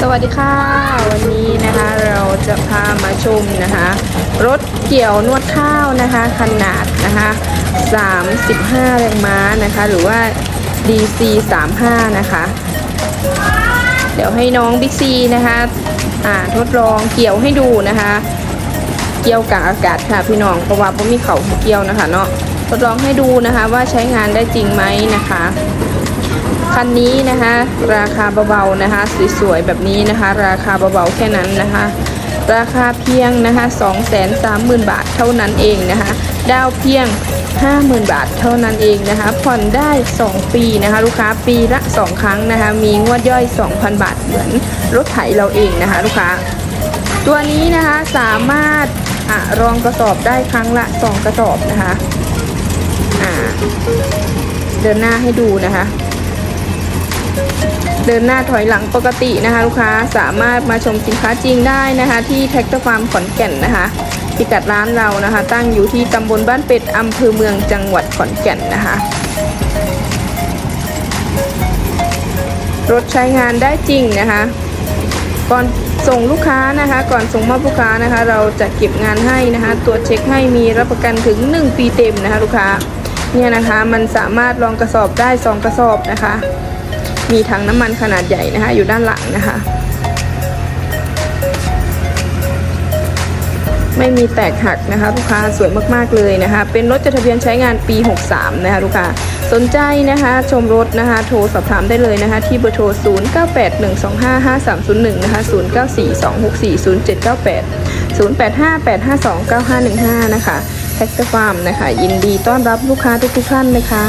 สวัสดีค่ะ วันนี้นะคะเราจะพามาชมนะคะ รถเกี่ยวนวดข้าวนะคะ ขนาดนะคะ 35 แรงม้านะคะ หรือว่า DC 35 นะคะ เดี๋ยวให้น้องบิ๊กซีนะคะอ่าทดลองเกี่ยวให้ดูนะคะ เกี่ยวกับอากาศค่ะพี่น้องเพราะว่าผมมีเขาเกี่ยวนะคะเนาะทดลองให้ดูนะคะว่าใช้งานได้จริงไหมนะคะ คันนี้นะคะ ราคาเบาๆนะคะสวยๆแบบนี้นะคะ ราคาเบาๆแค่นั้นนะคะ ราคาเพียงนะคะ230,000 บาทเท่านั้นเองนะคะ ดาวเพียง 50,000 บาทเท่านั้นเองนะคะ ผ่อนได้ 2 ปีนะคะ ลูกค้าปีละ 2 ครั้งนะคะ มีงวดย่อย 2,000 บาทเหมือนรถไถเราเองนะคะ ลูกค้า ตัวนี้นะคะสามารถอะรองกระสอบได้ครั้งละ 2 กระสอบนะคะเดินหน้าให้ดูนะคะ เดินหน้าถอยหลังปกตินะคะ ลูกค้าสามารถมาชมสินค้าจริงได้นะคะ ที่แท็กเตอร์ฟาร์มขอนแก่นนะคะพิกัดร้านเรานะคะ ตั้งอยู่ที่ตำบลบ้านเป็ดอำเภอเมืองจังหวัดขอนแก่นนะคะ รถใช้งานได้จริงนะคะ ก่อนส่งลูกค้านะคะ ก่อนส่งมอบลูกค้านะคะ เราจะเก็บงานให้นะคะตรวจเช็คให้มีรับประกันถึง 1 ปีเต็มนะคะ ลูกค้าเนี่ยนะคะมันสามารถรองกระสอบได้ 2 กระสอบนะคะ มีถังน้ำมันขนาดใหญ่นะคะ อยู่ด้านหลังนะคะ ไม่มีแตกหักนะคะ ลูกค้าสวยมากๆเลยนะคะ เป็นรถจดทะเบียนใช้งานปี 63 นะคะลูกค้าสนใจนะคะชมรถนะคะ โทรสอบถามได้เลยนะคะ ที่เบอร์โทร 0981255301 นะคะ 0942640798 0858529515 นะคะแท็กซ์ฟาร์มนะคะ ยินดีต้อนรับลูกค้าทุกท่านเลยค่ะ